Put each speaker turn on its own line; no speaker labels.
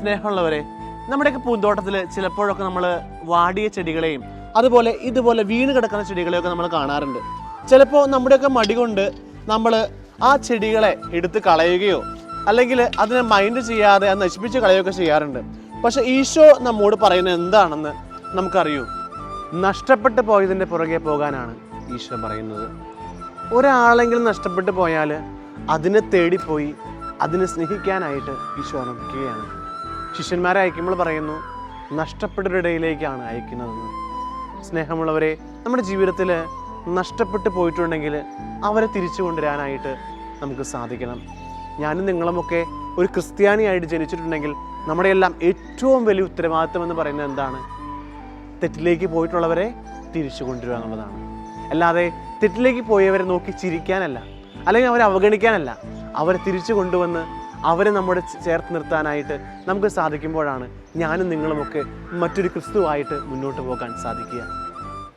സ്നേഹമുള്ളവരെ നമ്മുടെയൊക്കെ പൂന്തോട്ടത്തിൽ ചിലപ്പോഴൊക്കെ നമ്മൾ വാടിയ ചെടികളെയും അതുപോലെ ഇതുപോലെ വീണ് കിടക്കുന്ന ചെടികളെയൊക്കെ നമ്മൾ കാണാറുണ്ട്. ചിലപ്പോൾ നമ്മുടെയൊക്കെ മടി കൊണ്ട് നമ്മൾ ആ ചെടികളെ എടുത്ത് കളയുകയോ അല്ലെങ്കിൽ അതിനെ മൈൻഡ് ചെയ്യാതെ അത് നശിപ്പിച്ച് കളയുകയൊക്കെ ചെയ്യാറുണ്ട്. പക്ഷെ ഈശോ നമ്മോട് പറയുന്നത് എന്താണെന്ന് നമുക്കറിയൂ. നഷ്ടപ്പെട്ടു പോയതിന്റെ പുറകെ പോകാനാണ് ഈശോ പറയുന്നത്. ഒരാളെങ്കിലും നഷ്ടപ്പെട്ടു പോയാൽ അതിനെ തേടിപ്പോയി അതിനെ സ്നേഹിക്കാനായിട്ട് ഈശോ ഓർമ്മിക്കുകയാണ് ശിഷ്യന്മാരെ അയക്കുമ്പോൾ പറയുന്നു നഷ്ടപ്പെട്ടവരുടെയിലേക്കാണ് അയക്കുന്നത് സ്നേഹമുള്ളവരെ നമ്മുടെ ജീവിതത്തിൽ നഷ്ടപ്പെട്ടു പോയിട്ടുണ്ടെങ്കിൽ അവരെ തിരിച്ചു കൊണ്ടുവരാനായിട്ട് നമുക്ക് സാധിക്കണം. ഞാനും നിങ്ങളുമൊക്കെ ഒരു ക്രിസ്ത്യാനിയായിട്ട് ജനിച്ചിട്ടുണ്ടെങ്കിൽ നമ്മുടെ എല്ലാം ഏറ്റവും വലിയ ഉത്തരവാദിത്വം എന്ന് പറയുന്നത് എന്താണ്? തെറ്റിലേക്ക് പോയിട്ടുള്ളവരെ തിരിച്ചു കൊണ്ടുവരിക എന്നുള്ളതാണ്. അല്ലാതെ തെറ്റിലേക്ക് പോയവരെ നോക്കി ചിരിക്കാനല്ല അല്ലെങ്കിൽ അവരെ അവഗണിക്കാനല്ല അവരെ തിരിച്ചു കൊണ്ടുവന്ന് അവരെ നമ്മുടെ ചേർത്ത് നിർത്താനായിട്ട് നമുക്ക് സാധിക്കുമ്പോഴാണ് ഞാനും നിങ്ങളുമൊക്കെ മറ്റൊരു ക്രിസ്തുവായിട്ട് മുന്നോട്ട് പോകാൻ സാധിക്കുക.